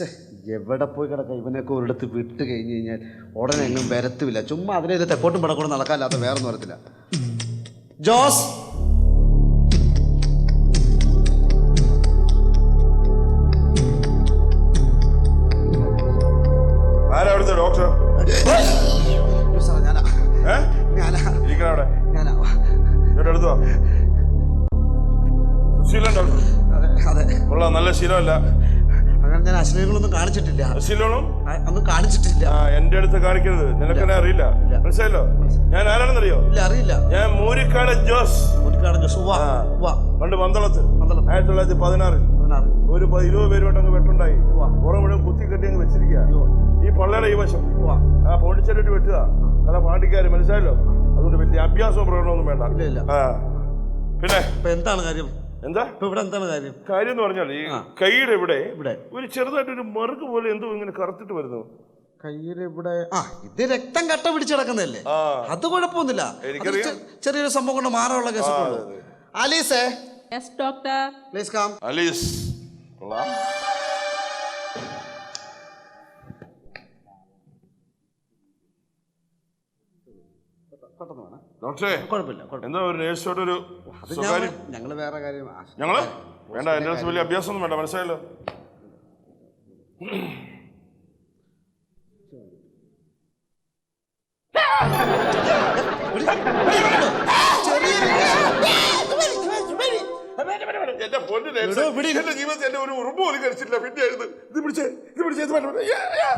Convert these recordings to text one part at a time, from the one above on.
ശ്ശെ, എവിടെ പോയി കിടക്കാം? ഇവനൊക്കെ ഒരിടത്ത് വിട്ട് കഴിഞ്ഞ് കഴിഞ്ഞാൽ ഉടനെ എങ്ങും വരത്തുമില്ല ചുമ്മാ അതിനെ ഇത് തെക്കോട്ടും പടക്കോട്ടും നടക്കാല്ലാത്ത വേറൊന്നും വരത്തില്ല. ജോസ്! ഡോക്ടർ ശീലം നല്ല ശീലമല്ല. അശ്ലീലങ്ങളൊന്നും കാണിച്ചിട്ടില്ല. അശ്ലീലങ്ങളും ഒന്നും കാണിച്ചിട്ടില്ല. ആ എന്റെ അടുത്ത് കാണിക്കരുത്. നിനക്കെന്നെ അറിയില്ല. മനസ്സിലായല്ലോ? ഞാൻ ആരാണെന്നറിയോ? ഇല്ല അറിയില്ല. ഞാൻ മൂരിക്കാട് ജോസ്. മൂരിക്കാട് ജോസ്. ആ. ഉവ്വ, പണ്ട് പന്തളത്ത്. ആയിരത്തി തൊള്ളായിരത്തി പതിനാറിൽ പതിനാറ്. ഒരു ഇരുപത് ഇരുപത് പേരുമായിട്ടങ്ങ് വെട്ടുണ്ടായി. പുറം മുഴുവൻ കുത്തി കെട്ടി അങ്ങ് വെച്ചിരിക്കുക ഈ പള്ളയുടെ ഈ വശം. ആ പോണ്ടിച്ചേരിട്ട് വെട്ടുക. അല്ല പാണ്ടിക്കാര് മനസ്സിലായല്ലോ? അതുകൊണ്ട് വലിയ അഭ്യാസവും പ്രകടനമൊന്നും വേണ്ട. ഇല്ല, ഇല്ല. പിന്നെ? എന്താണ് കാര്യം? എന്താ? ഇപ്പൊ ഇവിടെ എന്താണ് കാര്യം? കാര്യം എന്ന് പറഞ്ഞാൽ ഈ. കൈയുടെ ഇവിടെ ഇവിടെ. ഒരു ചെറുതായിട്ട് ഒരു മറുക് പോലെ എന്തോ ഇങ്ങനെ കറുത്തിട്ട് വരുന്നു. കയ്യിൽ ഇവിടെ ആ ഇത് രക്തം കട്ട പിടിച്ച് കിടക്കുന്നതല്ലേ? അത് കുഴപ്പമൊന്നുമില്ല. എനിക്കറിയാം. ചെ- ചെറിയൊരു സംഭവം കൊണ്ട് മാറാനുള്ള case അലീസേ. Yes doctor please calm Alice. കൊള്ളാം. പെട്ടെന്ന് വേണം. ഡോക്ടറെ കുഴപ്പമില്ല കുഴപ്പമില്ല. എന്താ ഒരു നേഴ്സോട് ഒരു സ്വകാര്യം? ഞങ്ങൾ വേറെ കാര്യം ഞങ്ങൾ? വേണ്ട എന്റെ അടുത്ത് വലിയ അഭ്യാസമൊന്നും വേണ്ട മനസ്സിലായല്ലോ? എന്റെ. എന്റെ ജീവിതത്തിൽ എന്റെ ഒരു ഉറുമ്പ് പോലും കഴിച്ചിട്ടില്ല പിന്നെ ഇത് പിടിച്ചേ ഇത് പിടിച്ചേ ഇത് വേണ്ട, യാ. എടാ,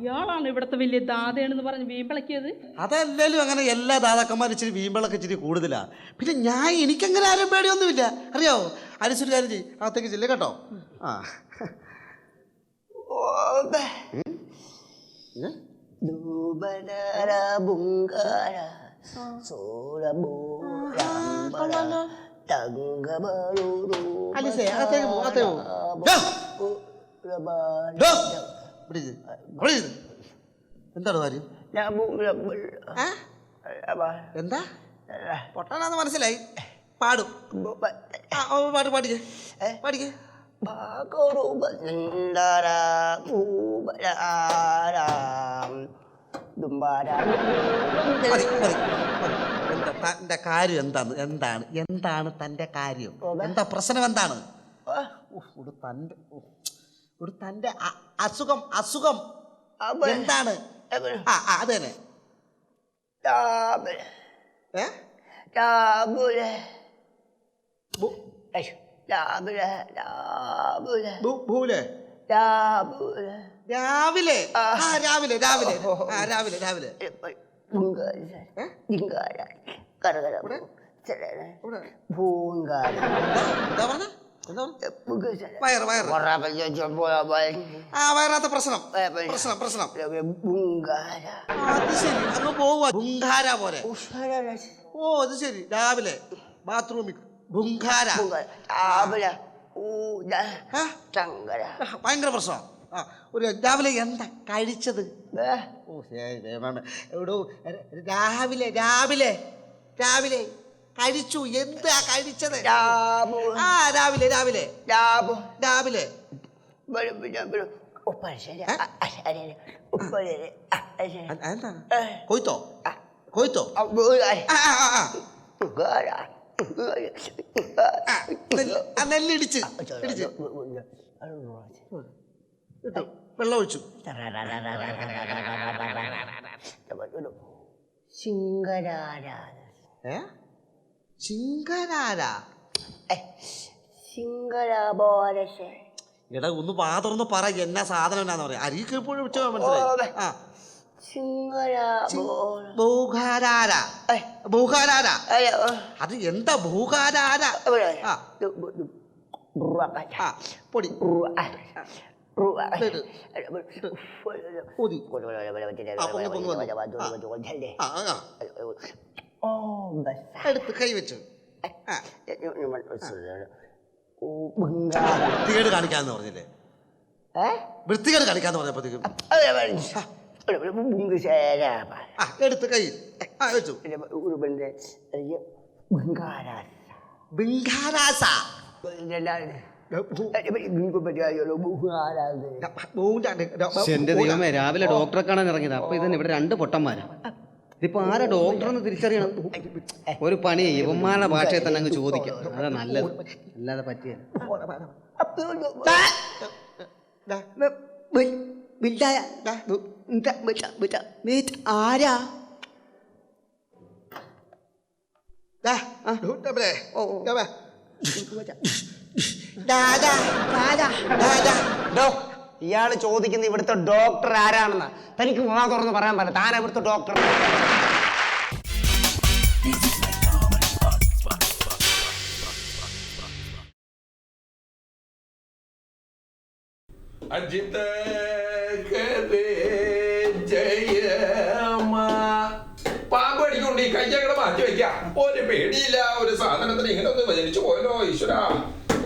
ഇയാളാണ് ഇവിടുത്തെ വലിയ ദാതയാണെന്ന് പറഞ്ഞ് വീമ്പിളക്കിയത്? അതല്ലേലും അങ്ങനെ എല്ലാ ദാതാക്കന്മാരും ഇച്ചിരി വീമ്പിളൊക്കെ ഇച്ചിരി കൂടുതലാ. പിന്നെ ഞാൻ എനിക്കങ്ങനെ ആരും പേടിയൊന്നുമില്ല. അറിയാവോ? അനുസരിച്ച് കാര്യം ചെയ്യും. അകത്തേക്ക് ചെല്ലേ കേട്ടോ. ആ. അകത്തേക്ക് പോ, അകത്തേക്ക് പോ. എന്താണ് കാര്യം? എന്താ? പൊട്ടനാന്ന് മനസ്സിലായി. പാടും. പാട്ട് പാടിക്കേ. പാടിക്കേ. തന്റെ കാര്യം എന്താണ് എന്താണ്? എന്താണ് തന്റെ കാര്യം? എന്താ പ്രശ്നം എന്താണ്? ഒരു തന്റെ ഒരു തന്റെ അസുഖം അസുഖം. എന്താണ്? ആ അത് തന്നെ. രാവിലെ. രാവിലെ രാവിലെ. രാവിലെ രാവിലെ. ബുങ്കാര വയറ് വയറ്. ആ വയറാത്ത പ്രശ്നം. പ്രശ്നം പ്രശ്നം. അത് ശരി. അങ്ങ് പോവുക. ബുങ്കാര പോലെ. ഓ അത് ശരി. രാവിലെ ബാത്റൂമിൽ ബുങ്കാര ഭയങ്കര പ്രശ്നം. ഒരു രാവിലെ എന്താ കഴിച്ചത്? ഓ ശരി രാവിലെ രാവിലെ രാവിലെ കഴിച്ചു എന്താ കഴിച്ചത് ആ രാവിലെ രാവിലെ രാവിലെ കൊയ്ത്തോ കൊയ്ത്തോ നെല്ലിടിച്ച് വെള്ളം ഒഴിച്ചു ഏ ചിങ്കരാര സിംഗരാബോരശേ എടാ ഒന്ന് പാത്രന്ന് പറ എന്നാ സാധനം എന്നാന്ന് പറയാ അരിക്ക് എപ്പോഴും ഉച്ച മനസ്സിലായി ആ ഭൂഖാരാര ഭൂഖാരാര അത് എന്താ ആ പൊടി ഊതി എടുത്ത് കൈവച്ചു വൃത്തികേട് കാണിക്കാന്ന് പറഞ്ഞില്ലേ? വൃത്തികേട് കാണിക്കാന്ന് പറഞ്ഞപ്പോഴത്തേക്കും ആ എടുത്ത് കൈ. ആ വെച്ചു. ബിങ്കാരാസ എന്റെ ദൈവമേ രാവിലെ ഡോക്ടറെ കാണാൻ ഇറങ്ങിയത്. അപ്പൊ ഇതന്നെ ഇവിടെ രണ്ട് പൊട്ടന്മാരാ. ഇതിപ്പോ ആരാ ഡോക്ടർ എന്ന് തിരിച്ചറിയണം? ഒരു പണി ഇവന്മാരുടെ ഭാഷയെ തന്നെ അങ്ങ് ചോദിക്കാം. അതാ നല്ലത്. അല്ലാതെ പറ്റിയ. ആരാ ഇയാൾ ചോദിക്കുന്ന ഇവിടുത്തെ ഡോക്ടർ ആരാണെന്ന് തനിക്ക് വാ തുറന്ന് പറയാൻ പറ്റില്ല. താൻ ഇവിടുത്തെ ഡോക്ടർ അജിത പാമ്പ് അടിക്കൊണ്ട് ഈ കയ്യങ്ങളെ മാറ്റി വെക്കാം ഒരു പേടിയില്ല ഒരു സാധനത്തിന് ഇങ്ങനെ ഒന്ന് ജനിച്ചു പോയല്ലോ ഈശ്വര.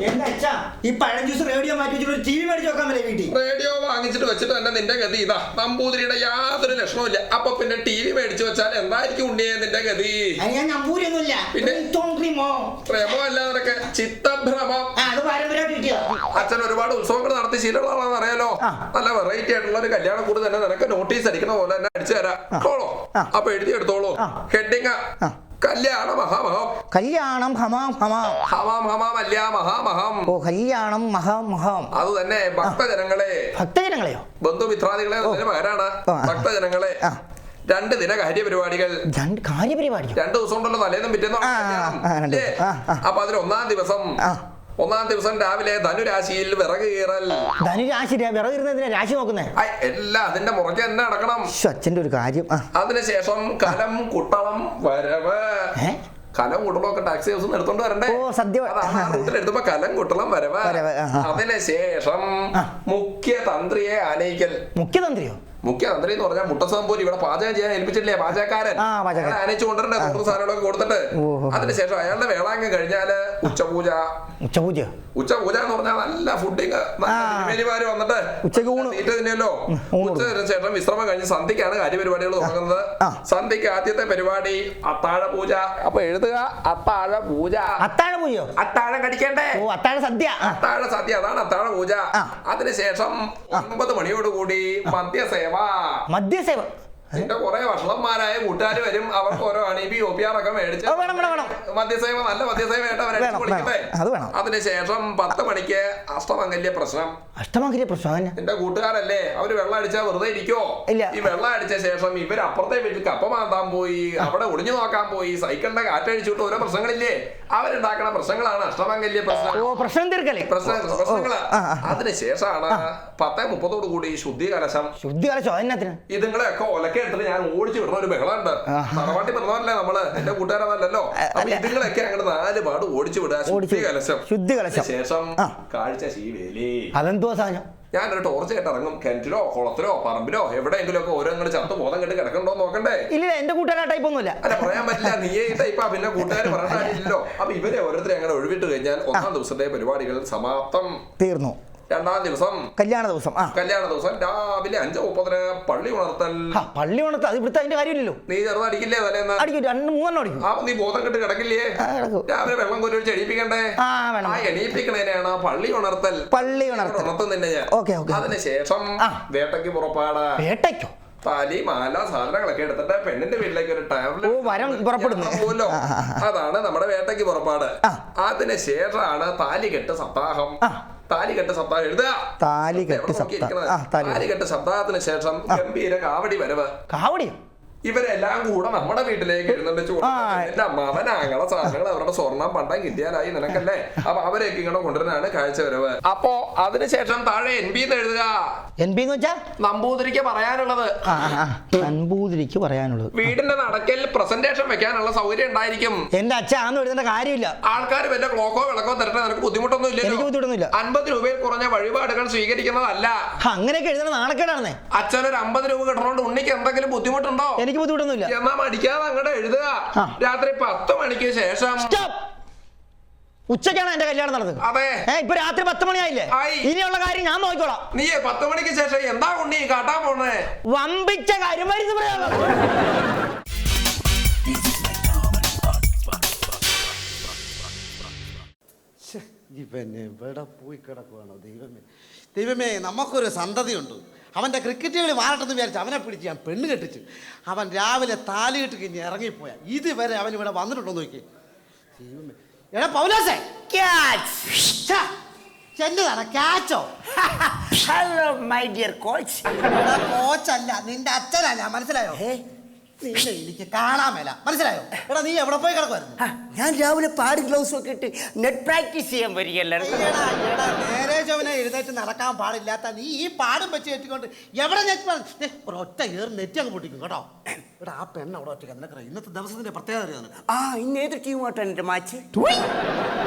അച്ഛാ? ഈ പഴം ജ്യൂസ് റേഡിയോ മാറ്റി വെച്ചിട്ട് ഒരു ടി വി മേടിച്ച് വെക്കാൻ പറ്റില്ല വീട്ടിൽ. റേഡിയോ വാങ്ങിച്ചിട്ട് വെച്ചിട്ട് തന്നെ നിന്റെ ഗതി ഇതാ. നമ്പൂതിരിയുടെ യാതൊരു ലക്ഷണമില്ല അപ്പൊ പിന്നെ ടി വി മേടിച്ചു വെച്ചാൽ എന്തായിരിക്കും ഉണ്ണിയെ നിന്റെ ഗതി? അത് ഞാൻ നമ്പൂരിയൊന്നുമില്ല. പിന്നെ? തോന്നിമോ അല്ല നിനക്ക്? ചിത്തഭ്രമം. ആ അത് പാരമ്പര്യമായിട്ട് കിട്ടിയോ? അച്ഛൻ ഒരുപാട് ഉത്സവങ്ങൾ നടത്തി. ശീലമുള്ളതാണെന്ന് അറിയാലോ? നല്ല വെറൈറ്റി ആയിട്ടുള്ള ഒരു കല്യാണം കൂടി തന്നെ നിനക്ക് നോട്ടീസ് അടിക്കണ പോലെ തന്നെ അടിച്ചു തരാം. കേട്ടോളൂ അപ്പൊ എഴുതി എടുത്തോളൂ. ഹെഡിങ് കല്യാണ മഹാമഹം. കല്യാണം ഹമാം ഹമാം. ഹമാം ഹമാം അല്ല മഹാമഹം. ഓ കല്യാണം മഹാം മഹാം. അത് തന്നെ ഭക്തജനങ്ങളെ. ഭക്തജനങ്ങളെയോ? ബന്ധുമിത്രാദികളെ മകനാണ്. ഭക്തജനങ്ങളെ. രണ്ട് ദിന കാര്യപരിപാടികൾ രണ്ട് കാര്യപരിപാടിയോ രണ്ടു ദിവസം ഉണ്ടല്ലോ തലേന്നും പിറ്റേന്നും. അപ്പൊ അതിൽ ഒന്നാം ദിവസം ഒന്നാം ദിവസം രാവിലെ ധനുരാശിയിൽ വിറക് കീറൽ. ധനുരാശി വിറകിരുന്നതിനെ രാശി നോക്കുന്നേ? അല്ല എല്ലാം അതിന്റെ മുറയ്ക്ക് തന്നെ നടക്കണം. ശ്ശോ, അച്ഛന്റെ ഒരു കാര്യം. അതിനുശേഷം കലം കുട്ടളം വരവ്? കലം കുട്ടളം ഒക്കെ ടാക്സി ഹൗസ് എടുത്തോണ്ട് വരണ്ടേ? എടുത്തപ്പോ കലം കൂട്ടണം വരവാ. ശേഷം. അതിനുശേഷം. മുഖ്യ തന്ത്രിയെ ആനയിക്കൽ. മുഖ്യതന്ത്രിയോ? മുഖ്യമന്ത്രി എന്ന് പറഞ്ഞാൽ മുട്ടസംപൂരി ഇവിടെ പാചകം ചെയ്യാൻ ഏൽപ്പിച്ചിട്ടില്ലേ പാചകക്കാരൻ? കൊണ്ടുവരണ്ടേ? കൂടുതൽ സാധനങ്ങളൊക്കെ കൊടുത്തിട്ട്. അതിനുശേഷം അയാളുടെ വേളാങ്കം കഴിഞ്ഞാൽ ഉച്ചപൂജ ഉച്ചപൂജ എന്ന് പറഞ്ഞാൽ നല്ല ഫുഡിങ് ആ. വന്നിട്ട് ഉച്ചയ്ക്ക് ഊണ്. തീറ്റ തിന്നല്ലോ ഊണ് ഉച്ചതിന് ശേഷം വിശ്രമം കഴിഞ്ഞ് സന്ധ്യക്കാണ് കാര്യപരിപാടികൾ തുടങ്ങുന്നത്. സന്ധ്യക്ക് ആദ്യത്തെ പരിപാടി അത്താഴ പൂജ അപ്പൊ എഴുതുക അത്താഴ പൂജ അത്താഴ പൂജയോ അത്താഴം കടിക്കണ്ടേ ഓ അത്താഴ സദ്യ. അത്താഴ സദ്യ അതാണ് അത്താഴ പൂജ. അതിനുശേഷം ഒൻപത് മണിയോടുകൂടി മദ്യസേവ. മദ്യസേവ. നിന്റെ കുറെ വഷളന്മാരായ കൂട്ടുകാർ വരും. അവർക്ക് ഓരോ അണീബി ബി ഒ പി ആർ ഒക്കെ മേടിച്ച് മദ്യസേവ നല്ല മദ്യസേവ ആയിട്ട് അവരെ. അതിനുശേഷം പത്ത് മണിക്ക് അഷ്ടമംഗല്യ പ്രശ്നം. അഷ്ടമാക്കിയ പ്രശ്നം എന്റെ കൂട്ടുകാരല്ലേ അവർ വെള്ളം അടിച്ചാൽ വെറുതെ ഇരിക്കോ ഇല്ല. ഈ വെള്ളം അടിച്ച ശേഷം ഇവർ അപ്പുറത്തെ വീട്ടിൽ കപ്പ മാന്താൻ പോയി അവിടെ ഒളിഞ്ഞു നോക്കാൻ പോയി സൈക്കിളിന്റെ കാറ്റടിച്ചിട്ട് ഓരോ പ്രശ്നങ്ങളില്ലേ? അവരുണ്ടാക്കണ പ്രശ്നങ്ങളാണ് അഷ്ടമംഗല്യ പ്രശ്നം. പ്രശ്നം പ്രശ്നങ്ങൾ. അതിനുശേഷമാണ് പത്തേ മുപ്പതോട് കൂടി ശുദ്ധി കലശം. ശുദ്ധി കലശം അതിനത്തിന് ഇതുങ്ങളെയൊക്കെ ഒലക്കെ എടുത്തിട്ട് ഞാൻ ഓടിച്ചു വിടുന്ന ഒരു ബഹളമുണ്ട്. തറവാട്ടി പറഞ്ഞവരല്ലേ നമ്മൾ? എന്റെ കൂട്ടുകാരതല്ലോ അപ്പൊ അല്ല. ഇതുങ്ങളൊക്കെ അങ്ങോട്ട് നാല് പാട് ഓടിച്ചു വിടുക. ശുദ്ധി കലശം. ശുദ്ധി കലശം. ശേഷം. കാഴ്ച ശീവേലി. അതെന്തോ സാധനം? ഞാനൊരു ടോർച്ച് ആയിട്ട് ഇറങ്ങും. കിണറ്റിലോ കുളത്തിലോ പറമ്പിലോ എവിടെയെങ്കിലും ഒക്കെ ഓരോ അങ്ങോട്ട് ചത്ത് ബോധം കെട്ട് കിടക്കണ്ടോ നോക്കണ്ടേ? ഇല്ല എന്റെ കൂട്ടുകാർ ടൈപ്പ് ഒന്നുമില്ല. അല്ല പറയാൻ പറ്റില്ല. നീ ഈ ടൈപ്പാ പിന്നെ കൂട്ടുകാർ പറയണ്ടല്ലോ അപ്പൊ ഇവരെ ഓരോരുത്തരെ അങ്ങനെ ഒഴിവിട്ട് കഴിഞ്ഞാൽ ഒന്നാം ദിവസത്തെ പരിപാടികൾ സമാപ്തം. തീർന്നു. രണ്ടാം ദിവസം കല്യാണ ദിവസം ആ കല്യാണ ദിവസം രാവിലെ അഞ്ച് മുപ്പതിന് പള്ളി ഉണർത്തൽ ആ, പള്ളി ഉണർത്ത അത് ഇവിടുത്തെ അതിന്റെ കാര്യമില്ലല്ലോ നീ ചെറുത് അടിക്കില്ലേ തലേന്ന് അടിക്കും രണ്ട് മൂന്നെണ്ണം അടിക്കും ആ നീ ബോധം കെട്ട് കിടക്കില്ലേ ആ, കിടക്കും. രാവിലെ വെള്ളം കൊരൊഴിച്ച് എണീപ്പിക്കണ്ടേ ആ, വേണം. ആ എണീപ്പിക്കണേനെയാണ് പള്ളി ഉണർത്തൽ പള്ളി ഉണർത്തൽ. ഉണർത്തുന്നില്ല ഞാൻ ഓക്കേ, ഓക്കേ. അതിനുശേഷം ആ. വേട്ടയ്ക്ക് പുറപ്പാടാ വേട്ടയ്ക്കോ താലി മാല സാധനങ്ങളൊക്കെ എടുത്തിട്ട് പെണ്ണിന്റെ വീട്ടിലേക്ക് ഒരു ട്രാവലർ ഓ, വരം പുറപ്പെടുന്നു. പോലോ ആ, ആ, ആ. അതാണ് നമ്മുടെ വേട്ടയ്ക്ക് പുറപ്പാട് ആ. അതിന് ശേഷമാണ് താലികെട്ട് സപ്താഹം ആ. താലികെട്ട് സപ്താഹം എഴുതുക. താലികെട്ട് താലികെട്ട. സപ്താഹത്തിന് ശേഷം ഗംഭീര കാവടി വരവ്. കാവടിയോ ഇവരെല്ലാം കൂടെ നമ്മുടെ വീട്ടിലേക്ക് എഴുന്നള്ളിച്ചു. എന്റെ ആങ്ങളെ സാധനങ്ങൾ അവരുടെ സ്വർണം പണ്ടം കിട്ടിയാലായി നിനക്കല്ലേ? അപ്പൊ അവരെയൊക്കെ ഇങ്ങനെ കൊണ്ടുവരാനാണ് കാഴ്ച വരവ് അപ്പോ അതിനുശേഷം താഴെ എൻ ബി എന്ന് എഴുതുക. എൻ പി എന്ന് നമ്പൂതിരിക്ക് പറയാനുള്ളത്. ആ ആ, ആ. നമ്പൂതിരിക്ക് പറയാനുള്ളത്. വീടിന്റെ നടക്കൽ പ്രസന്റേഷൻ വെക്കാനുള്ള സൗകര്യം ഉണ്ടായിരിക്കും. എന്റെ അച്ഛൻ ആന്ന് എഴുതേണ്ട കാര്യമില്ല. ആൾക്കാർ വല്ല ക്ലോക്കോ വിളക്കോ തരട്ടെ നിനക്ക് ബുദ്ധിമുട്ടൊന്നും എനിക്ക് ഇല്ലല്ലോ ബുദ്ധിമുട്ടൊന്നുമില്ല. അൻപത് രൂപയിൽ കുറഞ്ഞ വഴിപാടുകൾ സ്വീകരിക്കുന്നതല്ല. ആ, അങ്ങനെയൊക്കെ എഴുതണ നാണക്കേടാണെന്നേ. അച്ഛനൊരു അമ്പത് രൂപ കിട്ടണോണ്ട് ഉണ്ണിക്ക് എന്തെങ്കിലും ബുദ്ധിമുട്ടുണ്ടോ? എനിക്ക് ബുദ്ധിമുട്ടൊന്നുമില്ല. എന്നാ മടിക്കാതെ അങ്ങോട്ട് എഴുതുക. ആ. രാത്രി പത്ത് മണിക്ക് ശേഷം സ്റ്റോപ്പ്! ഉച്ചയ്ക്കാണ് എന്റെ കല്യാണം നടന്നത്. അതെ. ഏ ഇപ്പൊ രാത്രി പത്ത് മണിയായില്ലേ? ആയി. ഇനിയുള്ള കാര്യം ഞാൻ നോക്കിക്കോളാം. നീ പത്ത് മണിക്ക് ശേഷം എന്താ ഉണ്ണി? കാട്ടാൻ പോണേ. വമ്പിച്ച കാര്യം വരുന്നു പ്രയോഗം ഇവൻ എവിടെ പോയി കിടക്കുവാണോ ദൈവമേ? ദൈവമേ നമുക്കൊരു സന്തതിയുണ്ട്. അവന്റെ ക്രിക്കറ്റ് കളി മാറട്ടെന്ന് വിചാരിച്ചു അവനെ പിടിച്ച് ഞാൻ പെണ്ണ് കെട്ടിച്ചു അവൻ രാവിലെ താലിയിട്ട് കഴിഞ്ഞ് ഇറങ്ങിപ്പോയാ. ഇതുവരെ അവൻ ഇവിടെ വന്നിട്ടുണ്ടോ നോക്കി ദൈവമേ എടാ പൗലോസേ ക്യാച്ച് എന്നതാണ് ക്യാച്ചോ ഹലോ മൈ ഡിയർ കോച്ച് കോച്ചല്ല നിന്റെ അച്ഛനല്ല മനസ്സിലായോ? നിന്നെ എനിക്ക് കാണാൻ മേല. മനസ്സിലായോ? എടാ നീ എവിടെ പോയി കിടക്കുമായിരുന്നു ഞാൻ രാവിലെ പാടി ഗ്ലൗസ് ഒക്കെ ഇട്ട് നെറ്റ് പ്രാക്ടീസ് ചെയ്യാൻ വരികയല്ലായിരുന്നു നേരെ ചൊവ്വനെ എഴുന്നേറ്റ് നടക്കാൻ പാടില്ലാത്ത നീ ഈ പാടും വെച്ച് കെട്ടിക്കൊണ്ട് എവിടെ നെറ്റ് പാ- ദേ, ഒരൊറ്റ ഏറ് നെറ്റ് അങ്ങ് പൊട്ടിക്കും കേട്ടോ. എടാ ആ പെണ്ണ് അവിടെ ഒറ്റയ്ക്ക് നിനക്ക് ഇന്നത്തെ ദിവസത്തിന്റെ പ്രത്യേകത അറിയാം നിനക്ക്? ആ ഇന്ന് ഏത് ടീമായിട്ടാണ് എന്റെ മാച്ച്?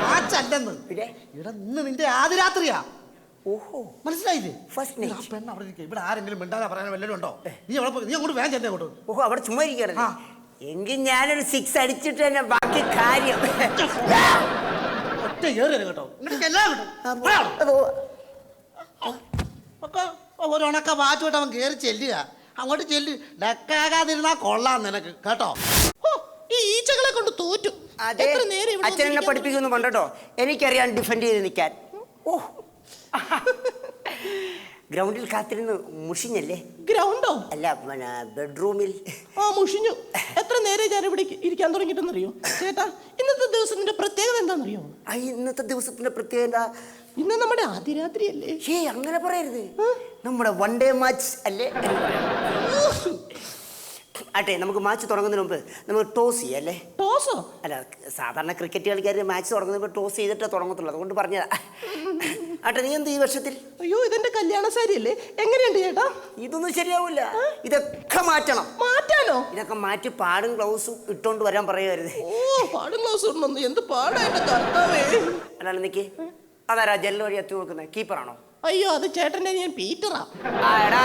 മാച്ചല്ലെന്ന്. പിന്നെ? ഇവിടെ ഇന്ന് നിന്റെ ആദ്യ രാത്രിയാ. ഓഹോ. മനസ്സിലായില്ലേ? ഫസ്റ്റ്. ആ പെണ്ണ് അവിടെ ഇരിക്കുക ഇവിടെ ആരെങ്കിലും വല്ലതും ഉണ്ടോ? നീ അവിടെ പോ- നീ അങ്ങോട്ട് വേഗം ചെന്നേ അങ്ങോട്ട് ഓഹോ അവിടെ ചുമ്മാ ഇരിക്കുകയാണ് ആ. എങ്കിൽ ഞാനൊരു സിക്സ് അടിച്ചിട്ട് തന്നെ ബാക്കി കാര്യം. ഒറ്റ ഏറ് തരും കേട്ടോ. ഇങ്ങോട്ട് ചെല്ലാൻ കേട്ടോ. ഒക്കെ ഒരു ഉണക്ക വാച്ചുമായിട്ട് അവൻ കയറി ചെല്ലുക. അങ്ങോട്ട് ചെല്ലു. ഡക്കാകാതിരുന്നാ കൊള്ളാം നിനക്ക്. കേട്ടോ? ഓ, ഈ ഈച്ചകളെ കൊണ്ട് തോറ്റു. അതെ. എത്ര നേരം ഇവിടെ അച്ഛൻ എന്നെ വന്നിരിക്കാൻ പഠിപ്പിക്കുന്നു പണ്ടോ എനിക്കറിയാൻ ഡിഫെൻഡ് ചെയ്ത് നിൽക്കാൻ. ഓ ഗ്രൗണ്ടിൽ കാത്തിരുന്ന് മുഷിഞ്ഞല്ലേ? ഗ്രൗണ്ടോ? അല്ല പിന്നെ ബെഡ്റൂമിൽ. ആ മുഷിഞ്ഞു. എത്ര നേരെ ഞാൻ ഇവിടെ ഇരിക്കാൻ തുടങ്ങിയിട്ടെന്നറിയോ? ചേട്ടാ ഇന്നത്തെ ദിവസത്തിന്റെ പ്രത്യേകത എന്താണെന്നറിയോ ആ ഇന്നത്തെ ദിവസത്തിന്റെ പ്രത്യേകത ഇന്ന് നമ്മുടെ ആദ്യ രാത്രിയല്ലേ ഏ അങ്ങനെ പറയരുത്. നമ്മുടെ വൺ ഡേ മാച്ച് അല്ലേ? ആട്ടെ നമുക്ക് മാച്ച് തുടങ്ങുന്നതിന് മുമ്പ് നമുക്ക് ടോസ് ചെയ്യല്ലേ? ടോസോ അല്ല സാധാരണ ക്രിക്കറ്റ് കളിക്കാർ മാച്ച് തുടങ്ങുന്ന ടോസ് ചെയ്തിട്ടേ തുടങ്ങത്തുള്ളൂ. അതുകൊണ്ട് പറഞ്ഞതാ. ആട്ടെ നീ എന്ത് ഈ വർഷത്തിൽ? അയ്യോ ഇതെന്റെ കല്യാണ സാരിയല്ലേ എങ്ങനെയുണ്ട് ചേട്ടാ? ഇതൊന്നും ശരിയാവില്ല ഇതൊക്കെ മാറ്റണം. മാറ്റാനോ? ഇതൊക്കെ മാറ്റി പാടും ഗ്ലൗസും ഇട്ടോണ്ട് വരാൻ പറയരുത് ഓ പാടും ഗ്ലൗസ് ഇടണമെന്ന് എന്ത് പാടാ എന്റെ കർത്താവേ? അല്ലാണ്ട് നിക്ക്. അതാരാ ജെല്ല് വഴി എത്തി നോക്കുന്നത് കീപ്പറാണോ അയ്യോ അത് ചേട്ടന്റെ ഞാൻ പീറ്ററാ. ആ എടാ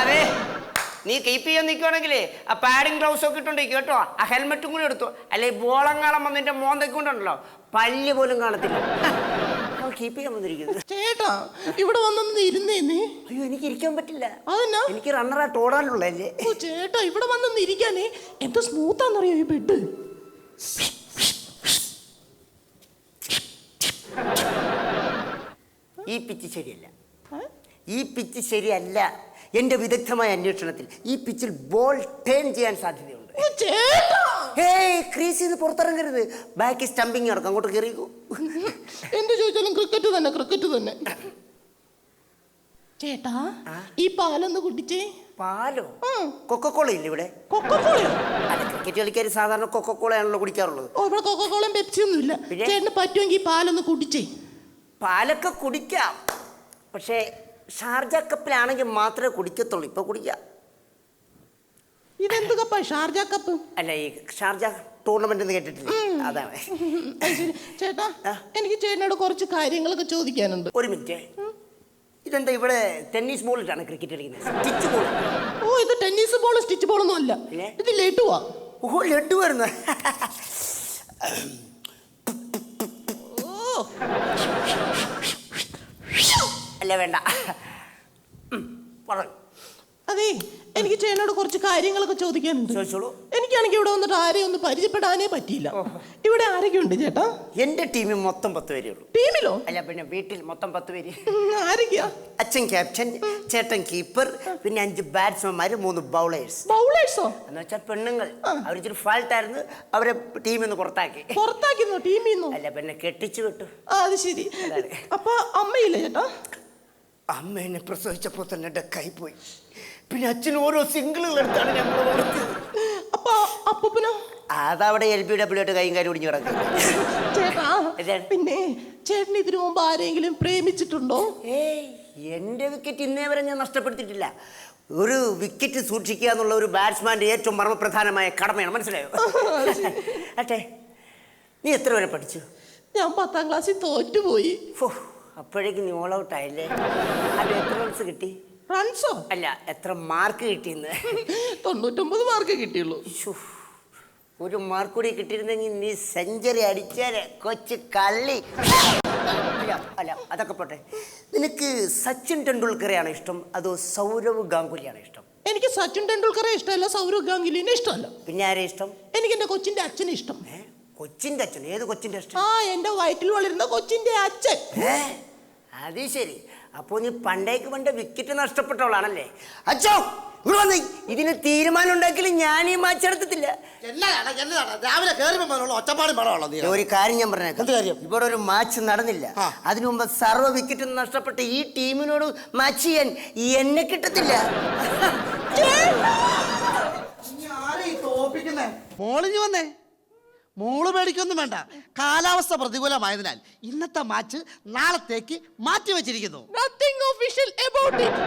നീ കീപ്പ് ചെയ്യാൻ നിൽക്കുവാണെങ്കിലേ ആ പാഡിങ് ഗ്ലൗസ് ഒക്കെ ഇട്ടുണ്ട് കേട്ടോ. ആ ഹെൽമെറ്റും കൂടി എടുത്തു. അല്ലെ ബോളങ്ങാളം വന്നിട്ട് മോന്തൊക്കെ കൊണ്ടുണ്ടല്ലോ പല്ല് പോലും കാണത്തില്ല. കീപ്പ് ചെയ്യാൻ വന്നിരിക്കുന്നത് ചേട്ടാ ഇവിടെ വന്നൊന്ന് ഇരുന്നേ നീ. അയ്യോ എനിക്ക് ഇരിക്കാൻ പറ്റില്ല. അതെന്നാ? എനിക്ക് റണ്ണറായിട്ട് ഓടാനുള്ളല്ലേ ഓ ചേട്ടാ ഇവിടെ വന്നൊന്ന് ഇരിക്കാനേ. എന്ത് സ്മൂത്താന്നറിയോ ഈ ബെഡ് ഈ പിച്ച് ശരിയല്ല. ഈ പിച്ച് ശരിയല്ല. എന്റെ വിദഗ്ധമായ അന്വേഷണത്തിൽ ഈ പിച്ചിൽ ബോൾ ടേൺ ചെയ്യാൻ സാധ്യതയുണ്ട്. ഹേയ് ക്രീസിൽ നിന്ന് പുറത്തിറങ്ങരുത്. ബാക്കി സ്റ്റംപിങ് നടക്കും. അങ്ങോട്ട് കയറിക്കൂ എന്ത് ചോദിച്ചാലും ക്രിക്കറ്റ് തന്നെ ക്രിക്കറ്റ് തന്നെ. ചേട്ടാ ഈ പാലൊന്ന് കുടിച്ചേ. പാലോ? കൊക്കോള കൊക്കക്കോള ഇല്ല ഇവിടെ? ക്രിക്കറ്റ് കളിക്കാർ സാധാരണ കൊക്കക്കോളയാണല്ലോ കുടിക്കാറുള്ളത്. ഓ ഇവിടെ കൊക്കക്കോളയും പെപ്സി ഒന്നും ഇല്ല? ചേട്ടന് പറ്റുമെങ്കിൽ പാലൊന്ന് കുടിച്ചേ. പാലൊക്കെ കുടിക്കാം. പക്ഷേ ഷാർജ കപ്പിലാണെങ്കിൽ മാത്രമേ കുടിക്കത്തുള്ളൂ ഇപ്പൊ കുടിക്കാം. ഇതെന്ത് കപ്പാ? ഷാർജ കപ്പ്? അല്ല ഈ ഷാർജ ടൂർണമെന്റ് എന്ന് കേട്ടിട്ടില്ലേ? അതാണ്. അത് ശരി. ചേട്ടാ എനിക്ക് ചേട്ടനോട് കുറച്ച് കാര്യങ്ങളൊക്കെ ചോദിക്കാനുണ്ട്. ഒരു മിനിറ്റ്. ഇതെന്താ ഇവിടെ ടെന്നീസ് ബോളിട്ടാണ് ക്രിക്കറ്റ് കളിക്കുന്നത്? Stitch ball. ഓ ഇത് ടെന്നീസ് ബോൾ സ്റ്റിച്ച് ബോളൊന്നും അല്ല. പിന്നെ? ഇത് ലേട്ടുവാ ഓ ലഡു വരുന്നു ഓ. അല്ല വേണ്ട. പറഞ്ഞു. പറ അതെ എനിക്ക് ചേട്ടനോട് കുറച്ച് കാര്യങ്ങളൊക്കെ ചോദിക്കാനുണ്ട്. ചോദിച്ചോളൂ. എനിക്കാണെങ്കിൽ ഇവിടെ വന്നിട്ട് ആരെയും ഒന്ന് പരിചയപ്പെടാനേ പറ്റിയില്ല. ഇവിടെ ആരൊക്കെ ഉണ്ട് ചേട്ടാ? എന്റെ ടീമിൽ മൊത്തം പത്ത് പേരേ ഉള്ളൂ. ടീമിലോ? അല്ല പിന്നെ വീട്ടിൽ മൊത്തം പത്ത് പേര്. ആരൊക്കെയാ? അച്ഛൻ ക്യാപ്റ്റൻ ചേട്ടൻ കീപ്പർ പിന്നെ അഞ്ച് ബാറ്റ്സ്മാൻമാര് മൂന്ന് ബൗളേഴ്സ്. ബൗളേഴ്സോ? എന്ന് വെച്ചാൽ പെണ്ണുങ്ങൾ. അവരിച്ചിരി ഫാൾട്ട് ആയിരുന്നു അവരെ ടീമിൽ നിന്ന് പുറത്താക്കി. പുറത്താക്കിന്നോ ടീമിൽ നിന്നോ? അല്ല പിന്നെ കെട്ടിച്ചു വിട്ടു. ആ അത് ശരി. അപ്പൊ അമ്മയില്ല ചേട്ടാ? അമ്മ എന്നെ പ്രസവിച്ചപ്പോൾ തന്നെ ഡെക്കായി പോയി. പിന്നെ അച്ഛൻ ഓരോ സിംഗിളുകൾ എടുത്താണ് ഞങ്ങൾ വളർത്തിയത്. അപ്പൊ അപ്പൂപ്പനോ? അതവിടെ എൽ പി ഡബ്ല്യു ആയിട്ട് കൈയും കാര്യം ഒടിഞ്ഞു കിടക്കും ചേട്ടാ. പിന്നെ ചേട്ടൻ ഇതിനു മുമ്പ് ആരെങ്കിലും പ്രേമിച്ചിട്ടുണ്ടോ? ഏയ് എന്റെ വിക്കറ്റ് ഇന്നേ വരെ ഞാൻ നഷ്ടപ്പെടുത്തിയിട്ടില്ല. ഒരു വിക്കറ്റ് സൂക്ഷിക്കുക എന്നുള്ള ഒരു ബാറ്റ്സ്മാന്റെ ഏറ്റവും മർമ്മപ്രധാനമായ കടമയാണ് മനസ്സിലായോ? അട്ടെ നീ എത്ര വരെ പഠിച്ചു? ഞാൻ പത്താം ക്ലാസ്സിൽ തോറ്റുപോയി. ഫോ അപ്പോഴേക്ക് നീ ഓൾ ഔട്ട് ആയില്ലേ? അത് എത്ര റൺസ് കിട്ടി? റൺസോ അല്ല എത്ര മാർക്ക് കിട്ടിയെന്ന്? തൊണ്ണൂറ്റൊമ്പത് മാർക്ക് കിട്ടിയുള്ളൂ. ശ്ശോ, ഒരു മാർക്ക് കൂടി കിട്ടിയിരുന്നെങ്കിൽ നീ സെഞ്ചുറി അടിച്ചേരെ കൊച്ചു കള്ളി. അല്ല അല്ല അതൊക്കെ പോട്ടെ. നിനക്ക് സച്ചിൻ ടെണ്ടുൽക്കറെയാണ് ഇഷ്ടം? അതോ സൗരവ് ഗാംഗുലിയാണ് ഇഷ്ടം? എനിക്ക് സച്ചിൻ ടെണ്ടുൽക്കറെ ഇഷ്ടമല്ല സൗരവ് ഗാംഗുലിനെ ഇഷ്ടമല്ല. പിന്നെ ആരെ ഇഷ്ടം? എനിക്ക് എന്റെ കൊച്ചിന്റെ അച്ഛനെ ഇഷ്ടം? കൊച്ചിന്റെ അച്ഛൻ. ഏത് കൊച്ചിന്റെ അച്ഛൻ? ആ എന്റെ വയറ്റിൽ വളരുന്ന കൊച്ചിന്റെ അച്ഛൻ. ഏ അത് ശരി. അപ്പോ നീ പണ്ടേക്ക് പണ്ട് വിക്കറ്റ് നഷ്ടപ്പെട്ടവളാണല്ലേ? അച്ഛോ ഇവിടെ വന്നേ. ഇതിന് തീരുമാനം ഉണ്ടാക്കിയാലും ഞാൻ ഈ മാച്ച് എടുത്തിട്ടില്ല. എന്നതാണ് എന്നതാണ് രാവിലെ കയറുമ്പോൾ നീ. ഒരു കാര്യം ഞാൻ പറഞ്ഞേക്കാം. എന്ത് കാര്യം? ഇവിടെ ഒരു മാച്ച് നടന്നില്ല. ആ. അതിനു മുമ്പ് സർവ വിക്കറ്റ് നഷ്ടപ്പെട്ട ഈ ടീമിനോട് മാച്ച് ചെയ്യാൻ എന്നെ കിട്ടത്തില്ല. തോപ്പിക്കുന്നേ? മോളിഞ്ഞു വന്നേ. മോൾ മേടിക്കൊന്നും വേണ്ട. കാലാവസ്ഥ പ്രതികൂലമായതിനാൽ ഇന്നത്തെ മാച്ച് നാളത്തേക്ക് മാറ്റി വെച്ചിരിക്കുന്നു. Nothing official about it